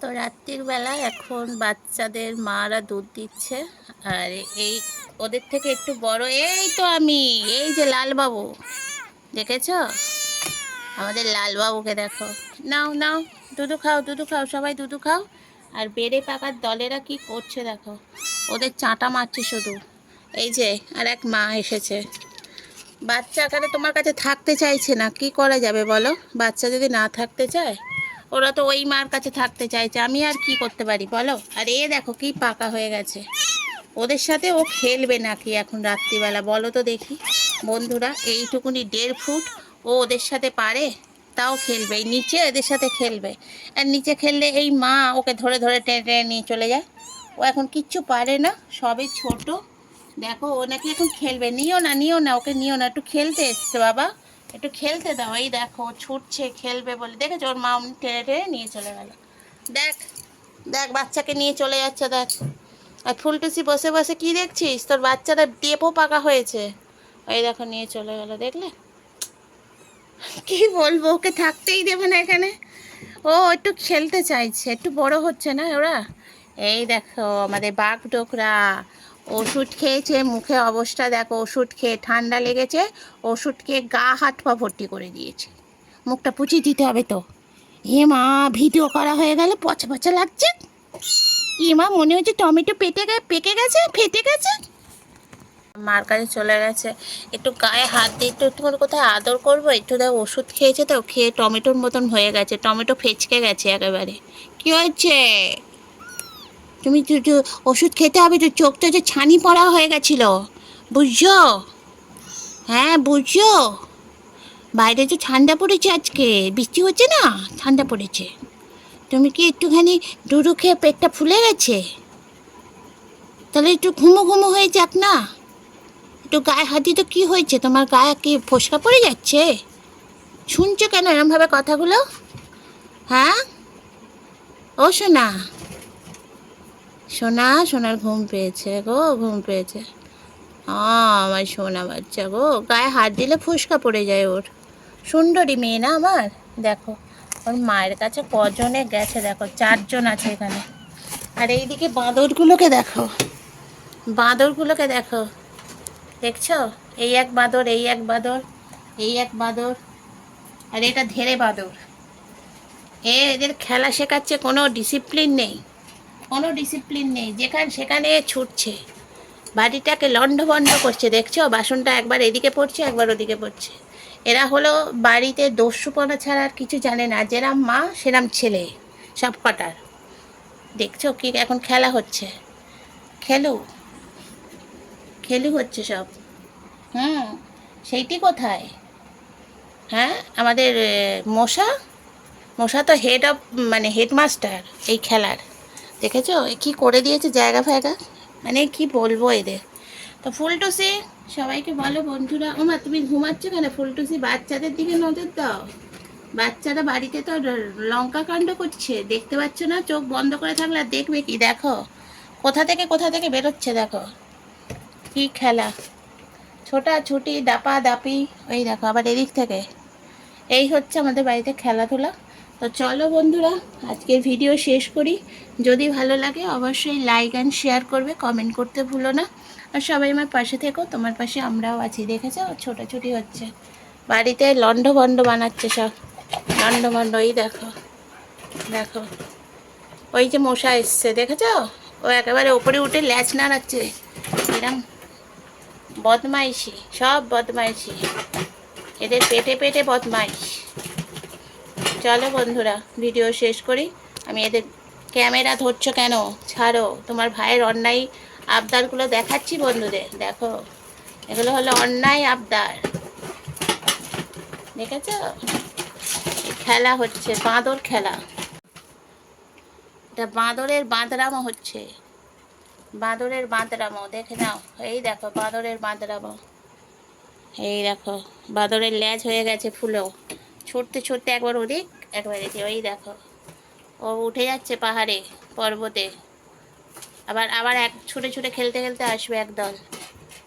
তো রাত্রির বেলা এখন বাচ্চাদের মারা দুধ দিচ্ছে। আর এই ওদের থেকে একটু বড়, এই তো আমি, এই যে লালবাবু, দেখেছ? আমাদের লালবাবুকে দেখো। নাও নাও, দুধু খাও দুধু খাও, সবাই দুধু খাও। আর বেড়ে পাকার দলেরা কি করছে দেখো? ওদের চাঁটা মারছে শুধু। এই যে, আর এক মা এসেছে। বাচ্চা আকারে তোমার কাছে থাকতে চাইছে না, কি করা যাবে বলো? বাচ্চা যদি না থাকতে চায় ওরা তো ওই মার কাছে থাকতে চাইছে, আমি আর কি করতে পারি বলো? আর এ দেখো কি পাকা হয়ে গেছে। ওদের সাথে ও খেলবে নাকি এখন রাত্রিবেলা, বলো তো দেখি। বন্ধুরা, এইটুকুনি দেড় ফুট, ও ওদের সাথে পারে? তাও খেলবে, এই নিচে এদের সাথে খেলবে। আর নিচে খেললে এই মা ওকে ধরে ধরে টেনে টেনে নিয়ে চলে যায়। ও এখন কিচ্ছু পারে না সবে ছোট। দেখো, ও নাকি এখন খেলবে। নিও না নিও না, ওকে নিও না, একটু খেলতে এসছে বাবা। একটু খেলতে দাও, এই দেখো, ছুটছে, খেলবে বলে। দেখেছ? ওর মা টেনে টেনে নিয়ে চলে গেল। দেখ দেখ, বাচ্চাকে নিয়ে চলে যাচ্ছে, দেখ। আর ফুলটুসি বসে বসে কি দেখছিস? তোর বাচ্চাটা টেপও পাকা হয়েছে। ওই দেখো, নিয়ে চলে গেল, দেখলে? কি বলব, ওকে থাকতেই দেবে না এখানে। ও একটু খেলতে চাইছে, একটু বড় হচ্ছে না ওরা? এই দেখো, আমাদের বাঘ ডোকরা। ওষুধ খেয়েছে, মুখে অবস্থা দেখো, ওষুধ খেয়ে ঠান্ডা লেগেছে, ওষুধ খেয়ে গা হাত পা ভর্তি করে দিয়েছে। মুখটা পুচিয়ে দিতে হবে তো। এ মা, ভিডিও করা হয়ে গেলে পচা পচা লাগছে। এ মা, মনে হচ্ছে টমেটো পেটে গে, পেকে গেছে, ফেটে গেছে। মার কাছে চলে গেছে। একটু গায়ে হাত দিয়ে একটু একটু কোথায় আদর করব? একটু দেখ ওষুধ খেয়েছে তো, খেয়ে টমেটোর মতন হয়ে গেছে, টমেটো ফেচকে গেছে একেবারে। কি হয়েছে? তুমি তো ওষুধ খেতে হবে, তো চোখটা যে ছানি পড়া হয়ে গেছিল। বুঝছ? হ্যাঁ বুঝছ? বাইরে তো ঠান্ডা পড়েছে আজকে। বৃষ্টি হচ্ছে না? ঠান্ডা পড়েছে। তুমি কি একটুখানি ডুডু খেয়ে পেটটা ফুলে গেছে? তাহলে একটু ঘুমো ঘুমো হয়ে যাক না। একটু গায়ে হাতি তো কী হয়েছে? তোমার গায়ে কি ফোসকা পড়ে যাচ্ছে? শুনছো কেন এরমভাবে কথাগুলো? হ্যাঁ? ও শোনা সোনা, সোনার ঘুম পেয়েছে গো, ঘুম পেয়েছে। আমার সোনা বাচ্চা গো, গায়ে হাত দিলে ফুসকা পড়ে যায় ওর। সুন্দরী মেয়ে না আমার? দেখো, ওর মায়ের কাছে কজনে গেছে, দেখো, চারজন আছে এখানে। আর এইদিকে বাঁদরগুলোকে দেখো। বাঁদরগুলোকে দেখো। দেখছ? এই এক বাঁদর, এই এক বাঁদর, এই এক বাঁদর, আর এটা ধেরে বাঁদর। এদের খেলা শেখাচ্ছে, কোনো ডিসিপ্লিন নেই। কোনো ডিসিপ্লিন নেই, যেখানে সেখানে ছুটছে। বাড়িটাকে লণ্ডভণ্ড করছে, দেখছ? বাসনটা একবার এদিকে পড়ছে, একবার ওদিকে পড়ছে। এরা হলো বাড়িতে দস্যুপনা ছাড়া আর কিছু জানে না। যেরাম মা, সেরাম ছেলে, সব কটার। দেখছ কি এখন খেলা হচ্ছে? খেলু? খেলু হচ্ছে সব। হুম, সেইটি কোথায়? হ্যাঁ আমাদের মশা? মশা তো হেড অফ মানে হেডমাস্টার এই খেলার। দেখেছ? কি করে দিয়েছে জায়গা ফায়গা? মানে কি বলব এদের? তো ফুলটুসি, সবাইকে বলো বন্ধুরা। ওমা, তুমি ঘুমাচ্ছ কেন? ফুলটুসি, বাচ্চাদের দিকে নজর দাও। বাচ্চারা বাড়িতে তো লঙ্কা কাণ্ড করছে। দেখতে পাচ্ছ না? চোখ বন্ধ করে থাকলে আর দেখবে কি? দেখো, কোথা থেকে কোথা থেকে বেরোচ্ছে দেখো। কি খেলা। ছোটা ছুটি, দাপা দাপি। ওই দেখো, আবার এদিক থেকে। এই হচ্ছে আমাদের বাড়িতে খেলাধুলা। তো চলো বন্ধুরা, আজকের ভিডিও শেষ করি। যদি ভালো লাগে, অবশ্যই লাইক অ্যান্ড শেয়ার করবে কমেন্ট করতে ভুলো না। আর সবাই আমার পাশে থেকো, তোমার পাশে আমরাও আছি, দেখেছ? ছোটাছুটি হচ্ছে। বাড়িতে লন্ড ভন্ড বানাচ্ছে সব। লন্ড ভন্ড ওই দেখো দেখো। ওই যে মশা এসছে, দেখেছ? ও একেবারে ওপরে উঠে ল্যাচ নাড়াচ্ছে। এরম বদমাইশি, সব বদমাইশি। এদের পেটে পেটে বদমাইশ। চলো বন্ধুরা ভিডিও শেষ করি। আমি এদের ক্যামেরা ধরছো কেন? ছাড়ো, তোমার ভাইয়ের অন্যায় আবদারগুলো দেখাচ্ছি বন্ধুদের। দেখো, এগুলো হলো অন্যায় আবদার। দেখেছ? খেলা হচ্ছে, বাঁদর খেলা। এটা বাঁদরের বাঁদরামো হচ্ছে। বাঁদরের বাঁদরামো, দেখে নাও। এই দেখো, বাঁদরের বাঁদরামো। এই দেখো, বাঁদরের ল্যাজ হয়ে গেছে ফুলো ছুটতে ছুটতে একবার ওদিক, একবার এদিকে, ওই দেখো। ও উঠে যাচ্ছে পাহাড়ে, পর্বতে। আবার আবার এক, ছুটে ছুটে খেলতে খেলতে আসবে একদল।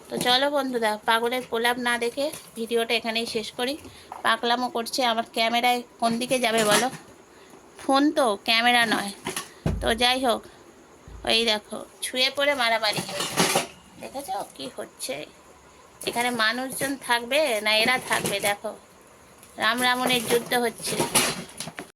তো চলো বন্ধুরা, পাগলের প্রলাপ না দেখে ভিডিওটা এখানেই শেষ করি। পাগলামো করছে, আমার ক্যামেরায় কোন দিকে যাবে বলো? ফোন তো, ক্যামেরা নয়। তো যাই হোক, ওই দেখো, ছুঁয়ে পড়ে মারামারি। দেখেছ কি হচ্ছে? এখানে মানুষজন থাকবে না এরা থাকবে, দেখো। রাম রামনের যুদ্ধ হচ্ছে।